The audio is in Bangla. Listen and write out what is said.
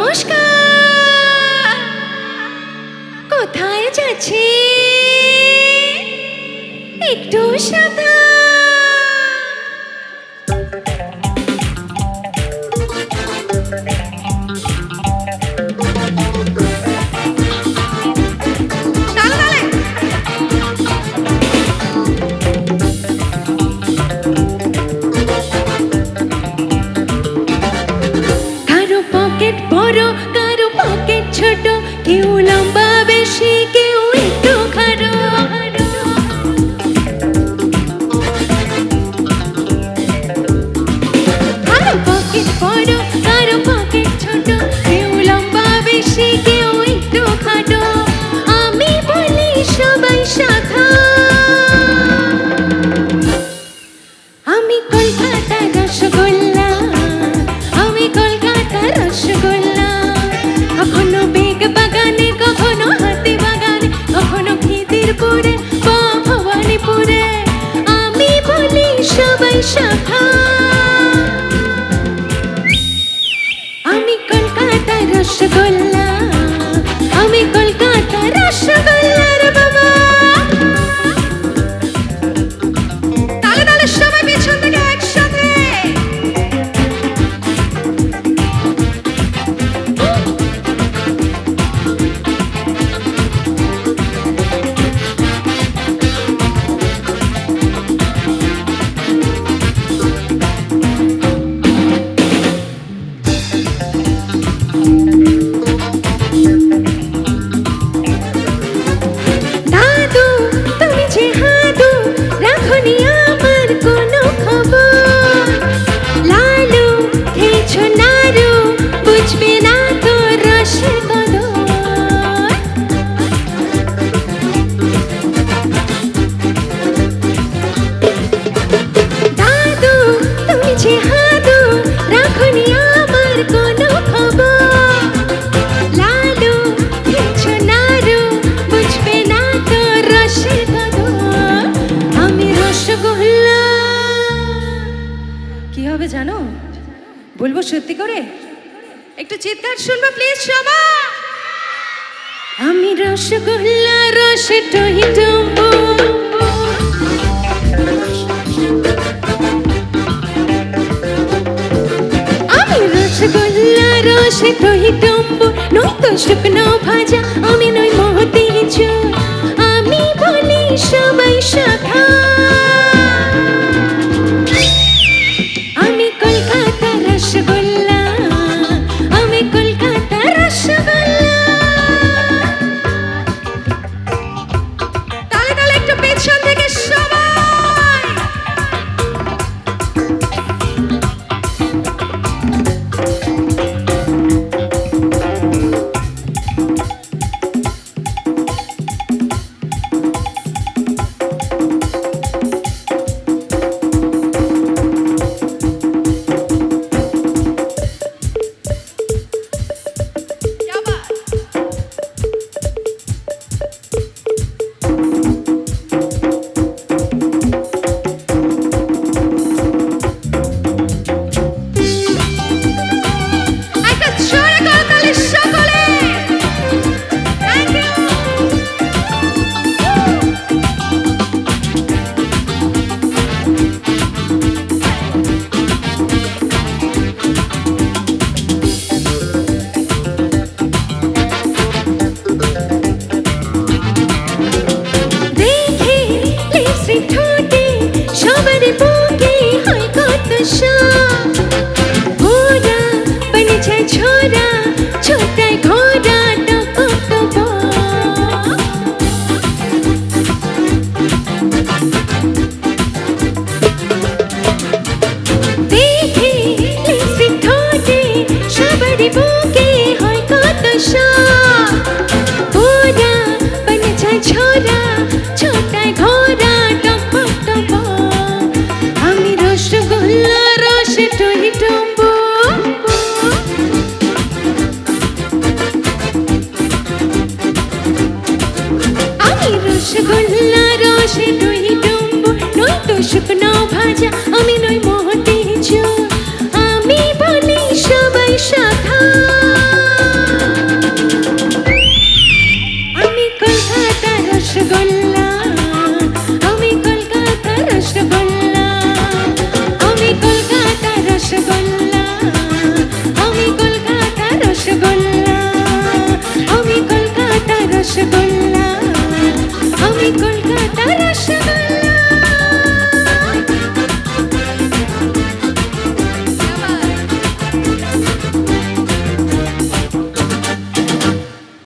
নমস্কার। কোথায় যাচ্ছি? একটু সাদা বলব সত্যি করে? একটু চিৎকার শুনব প্লিজ সবা আমি রসগোল্লা, রসে টহি আমি রসগোল্লা, রসে টহি টম্ব নই তো শুকনো ভাজা, আমি নই মহতি আমি বলি, সবাই সব রসগোল্লা রসে দই ডুম্বু নই তো শুকনো ভাজা আমি নই